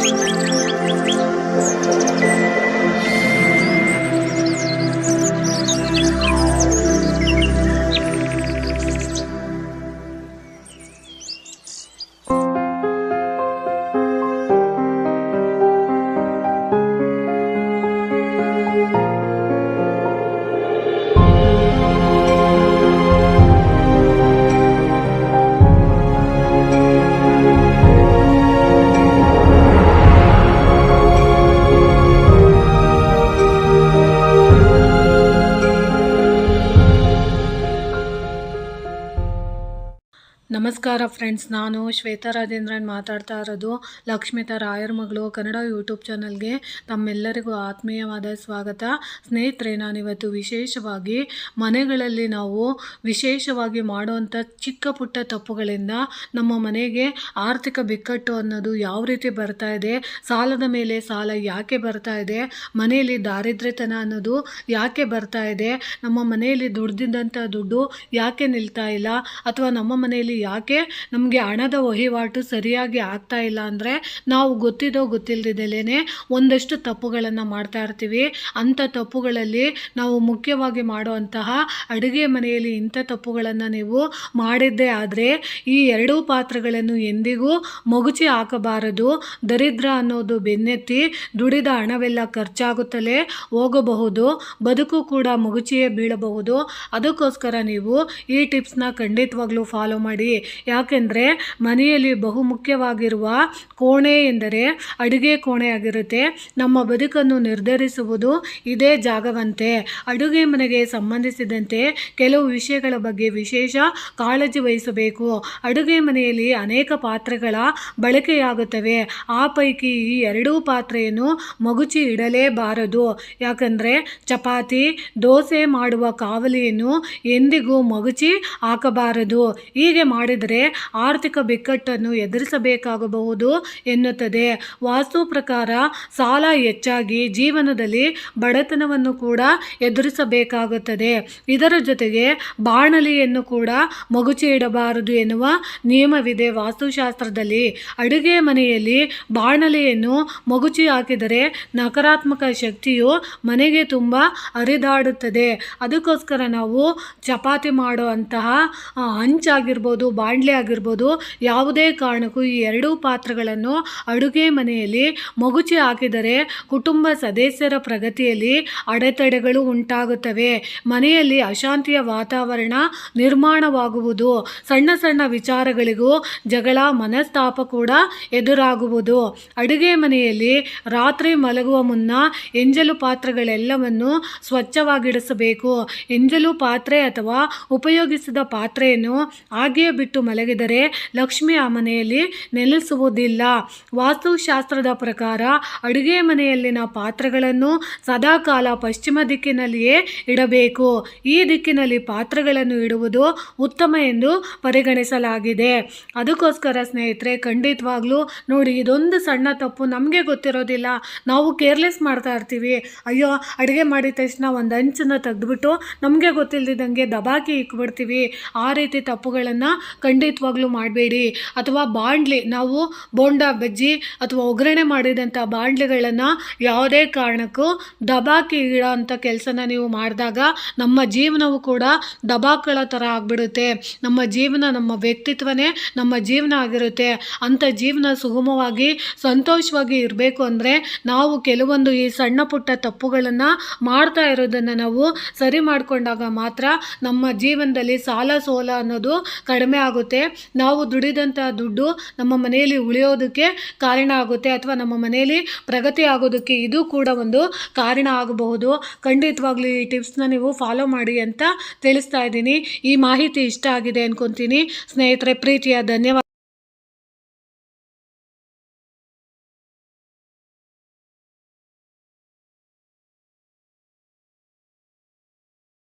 Música ನಮಸ್ಕಾರ ಫ್ರೆಂಡ್ಸ್, ನಾನು ಶ್ವೇತಾ ರಾಜೇಂದ್ರನ್ ಮಾತಾಡ್ತಾ ಇರೋದು ಲಕ್ಷ್ಮಿತಾ ರಾಯರ್ ಮಗಳು ಕನ್ನಡ ಯೂಟ್ಯೂಬ್ ಚಾನಲ್ಗೆ. ತಮ್ಮೆಲ್ಲರಿಗೂ ಆತ್ಮೀಯವಾದ ಸ್ವಾಗತ. ಸ್ನೇಹಿತರೆ, ನಾನಿವತ್ತು ವಿಶೇಷವಾಗಿ ಮನೆಗಳಲ್ಲಿ ನಾವು ವಿಶೇಷವಾಗಿ ಮಾಡುವಂಥ ಚಿಕ್ಕ ಪುಟ್ಟ ತಪ್ಪುಗಳಿಂದ ನಮ್ಮ ಮನೆಗೆ ಆರ್ಥಿಕ ಬಿಕ್ಕಟ್ಟು ಅನ್ನೋದು ಯಾವ ರೀತಿ ಬರ್ತಾ ಇದೆ, ಸಾಲದ ಮೇಲೆ ಸಾಲ ಯಾಕೆ ಬರ್ತಾ ಇದೆ, ಮನೆಯಲ್ಲಿ ದಾರಿದ್ರ್ಯತನ ಅನ್ನೋದು ಯಾಕೆ ಬರ್ತಾ ಇದೆ, ನಮ್ಮ ಮನೆಯಲ್ಲಿ ದುಡ್ದಿದ್ದಂಥ ದುಡ್ಡು ಯಾಕೆ ನಿಲ್ತಾ ಇಲ್ಲ, ಅಥವಾ ನಮ್ಮ ಮನೆಯಲ್ಲಿ ಯಾಕೆ ನಮಗೆ ಹಣದ ವಹಿವಾಟು ಸರಿಯಾಗಿ ಆಗ್ತಾ ಇಲ್ಲ ಅಂದರೆ ನಾವು ಗೊತ್ತಿದ್ದೋ ಗೊತ್ತಿಲ್ಲದಿದ್ದೇನೆ ಒಂದಷ್ಟು ತಪ್ಪುಗಳನ್ನು ಮಾಡ್ತಾ ಇರ್ತೀವಿ. ಅಂಥ ತಪ್ಪುಗಳಲ್ಲಿ ನಾವು ಮುಖ್ಯವಾಗಿ ಮಾಡುವಂತಹ ಅಡುಗೆ ಮನೆಯಲ್ಲಿ ಇಂಥ ತಪ್ಪುಗಳನ್ನು ನೀವು ಮಾಡಿದ್ದೇ ಆದರೆ ಈ ಎರಡೂ ಪಾತ್ರಗಳನ್ನು ಎಂದಿಗೂ ಮಗುಚಿ ಹಾಕಬಾರದು. ದರಿದ್ರ ಅನ್ನೋದು ಬೆನ್ನೆತ್ತಿ ದುಡಿದ ಹಣವೆಲ್ಲ ಖರ್ಚಾಗುತ್ತಲೇ ಹೋಗಬಹುದು. ಬದುಕು ಕೂಡ ಮಗುಚಿಯೇ ಬೀಳಬಹುದು. ಅದಕ್ಕೋಸ್ಕರ ನೀವು ಈ ಟಿಪ್ಸ್ನ ಖಂಡಿತವಾಗ್ಲೂ ಫಾಲೋ ಮಾಡಿ. ಯಾಕೆಂದರೆ ಮನೆಯಲ್ಲಿ ಬಹುಮುಖ್ಯವಾಗಿರುವ ಕೋಣೆ ಎಂದರೆ ಅಡುಗೆ ಕೋಣೆ ಆಗಿರುತ್ತೆ. ನಮ್ಮ ಬದುಕನ್ನು ನಿರ್ಧರಿಸುವುದು ಇದೇ ಜಾಗವಂತೆ. ಅಡುಗೆ ಮನೆಗೆ ಸಂಬಂಧಿಸಿದಂತೆ ಕೆಲವು ವಿಷಯಗಳ ಬಗ್ಗೆ ವಿಶೇಷ ಕಾಳಜಿ ವಹಿಸಬೇಕು. ಅಡುಗೆ ಮನೆಯಲ್ಲಿ ಅನೇಕ ಪಾತ್ರೆಗಳ ಬಳಕೆಯಾಗುತ್ತವೆ. ಆ ಪೈಕಿ ಈ ಎರಡೂ ಪಾತ್ರೆಯನ್ನು ಮಗುಚಿ ಇಡಲೇಬಾರದು. ಯಾಕಂದರೆ ಚಪಾತಿ, ದೋಸೆ ಮಾಡುವ ಕಾವಲಿಯನ್ನು ಎಂದಿಗೂ ಮಗುಚಿ ಹಾಕಬಾರದು. ಹೀಗೆ ಆರ್ಥಿಕ ಬಿಕ್ಕಟ್ಟನ್ನು ಎದುರಿಸಬೇಕಾಗಬಹುದು ಎನ್ನುತ್ತದೆ. ವಾಸ್ತು ಪ್ರಕಾರ ಸಾಲ ಹೆಚ್ಚಾಗಿ ಜೀವನದಲ್ಲಿ ಬಡತನವನ್ನು ಕೂಡ ಎದುರಿಸಬೇಕಾಗುತ್ತದೆ. ಇದರ ಜೊತೆಗೆ ಬಾಣಲಿಯನ್ನು ಕೂಡ ಮಗುಚಿ ಇಡಬಾರದು ಎನ್ನುವ ನಿಯಮವಿದೆ ವಾಸ್ತುಶಾಸ್ತ್ರದಲ್ಲಿ. ಅಡುಗೆ ಮನೆಯಲ್ಲಿ ಬಾಣಲೆಯನ್ನು ಮಗುಚಿ ಹಾಕಿದರೆ ನಕಾರಾತ್ಮಕ ಶಕ್ತಿಯು ಮನೆಗೆ ತುಂಬ ಹರಿದಾಡುತ್ತದೆ. ಅದಕ್ಕೋಸ್ಕರ ನಾವು ಚಪಾತಿ ಮಾಡುವಂತಹ ಹಂಚಾಗಿರ್ಬೋದು ಹಂಚಾಗಿರ್ಬೋದು ಬಾಣಲೆ ಆಗಿರ್ಬೋದು, ಯಾವುದೇ ಕಾರಣಕ್ಕೂ ಈ ಎರಡೂ ಪಾತ್ರಗಳನ್ನು ಅಡುಗೆ ಮನೆಯಲ್ಲಿ ಮಗುಚಿ ಹಾಕಿದರೆ ಕುಟುಂಬ ಸದಸ್ಯರ ಪ್ರಗತಿಯಲ್ಲಿ ಅಡೆತಡೆಗಳು ಉಂಟಾಗುತ್ತವೆ. ಮನೆಯಲ್ಲಿ ಅಶಾಂತಿಯ ವಾತಾವರಣ ನಿರ್ಮಾಣವಾಗುವುದು, ಸಣ್ಣ ಸಣ್ಣ ವಿಚಾರಗಳಿಗೂ ಜಗಳ ಮನಸ್ತಾಪ ಕೂಡ ಎದುರಾಗುವುದು. ಅಡುಗೆ ಮನೆಯಲ್ಲಿ ರಾತ್ರಿ ಮಲಗುವ ಮುನ್ನ ಎಂಜಲು ಪಾತ್ರೆಗಳೆಲ್ಲವನ್ನು ಸ್ವಚ್ಛವಾಗಿಡಿಸಬೇಕು. ಎಂಜಲು ಪಾತ್ರೆ ಅಥವಾ ಉಪಯೋಗಿಸಿದ ಪಾತ್ರೆಯನ್ನು ಹಾಗೆಯೇ ಬಿಟ್ಟು ಮಲಗಿದರೆ ಲಕ್ಷ್ಮಿ ಆ ಮನೆಯಲ್ಲಿ ನೆಲೆಸುವುದಿಲ್ಲ. ವಾಸ್ತುಶಾಸ್ತ್ರದ ಪ್ರಕಾರ ಅಡುಗೆ ಮನೆಯಲ್ಲಿನ ಪಾತ್ರೆಗಳನ್ನು ಸದಾಕಾಲ ಪಶ್ಚಿಮ ದಿಕ್ಕಿನಲ್ಲಿಯೇ ಇಡಬೇಕು. ಈ ದಿಕ್ಕಿನಲ್ಲಿ ಪಾತ್ರೆಗಳನ್ನು ಇಡುವುದು ಉತ್ತಮ ಎಂದು ಪರಿಗಣಿಸಲಾಗಿದೆ. ಅದಕ್ಕೋಸ್ಕರ ಸ್ನೇಹಿತರೆ, ಖಂಡಿತವಾಗ್ಲೂ ನೋಡಿ, ಇದೊಂದು ಸಣ್ಣ ತಪ್ಪು ನಮಗೆ ಗೊತ್ತಿರೋದಿಲ್ಲ. ನಾವು ಕೇರ್ಲೆಸ್ ಮಾಡ್ತಾ ಇರ್ತೀವಿ. ಅಯ್ಯೋ, ಅಡುಗೆ ಮಾಡಿದ ತಕ್ಷಣ ಒಂದು ಅಂಚನ್ನು ತೆಗೆದುಬಿಟ್ಟು ನಮಗೆ ಗೊತ್ತಿಲ್ಲದಿದ್ದಂಗೆ ದಬಾಕಿ ಇಕ್ಬಿಡ್ತೀವಿ. ಆ ರೀತಿ ತಪ್ಪುಗಳನ್ನು ಖಂಡಿತವಾಗ್ಲೂ ಮಾಡಬೇಡಿ. ಅಥವಾ ಬಾಂಡ್ಲಿ, ನಾವು ಬೋಂಡ ಬಜ್ಜಿ ಅಥವಾ ಒಗ್ಗರಣೆ ಮಾಡಿದಂಥ ಬಾಂಡ್ಲಿಗಳನ್ನು ಯಾವುದೇ ಕಾರಣಕ್ಕೂ ದಬಾಕಿ ಇಡೋ ಅಂಥ ಕೆಲಸನ ನೀವು ಮಾಡಿದಾಗ ನಮ್ಮ ಜೀವನವು ಕೂಡ ದಬಾಕಳ ಥರ ಆಗಿಬಿಡುತ್ತೆ. ನಮ್ಮ ಜೀವನ ನಮ್ಮ ವ್ಯಕ್ತಿತ್ವನೇ ನಮ್ಮ ಜೀವನ ಆಗಿರುತ್ತೆ. ಅಂಥ ಜೀವನ ಸುಗಮವಾಗಿ, ಸಂತೋಷವಾಗಿ ಇರಬೇಕು ಅಂದರೆ ನಾವು ಕೆಲವೊಂದು ಈ ಸಣ್ಣ ಪುಟ್ಟ ತಪ್ಪುಗಳನ್ನು ಮಾಡ್ತಾ ಇರೋದನ್ನು ನಾವು ಸರಿ ಮಾಡಿಕೊಂಡಾಗ ಮಾತ್ರ ನಮ್ಮ ಜೀವನದಲ್ಲಿ ಸಾಲ ಸೋಲ ಅನ್ನೋದು ಕಡಿಮೆ ನಾವು ದುಡಿದಂಥ ದುಡ್ಡು ನಮ್ಮ ಮನೆಯಲ್ಲಿ ಉಳಿಯೋದಕ್ಕೆ ಕಾರಣ ಆಗುತ್ತೆ ಅಥವಾ ನಮ್ಮ ಮನೆಯಲ್ಲಿ ಪ್ರಗತಿ ಆಗೋದಕ್ಕೆ ಇದು ಕೂಡ ಒಂದು ಕಾರಣ ಆಗಬಹುದು. ಖಂಡಿತವಾಗ್ಲೂ ಈ ಟಿಪ್ಸ್ನ ನೀವು ಫಾಲೋ ಮಾಡಿ ಅಂತ ತಿಳಿಸ್ತಾ ಇದ್ದೀನಿ. ಈ ಮಾಹಿತಿ ಇಷ್ಟ ಆಗಿದೆ ಅನ್ಕೊತೀನಿ. ಸ್ನೇಹಿತರೆ, ಪ್ರೀತಿಯ ಧನ್ಯವಾದ.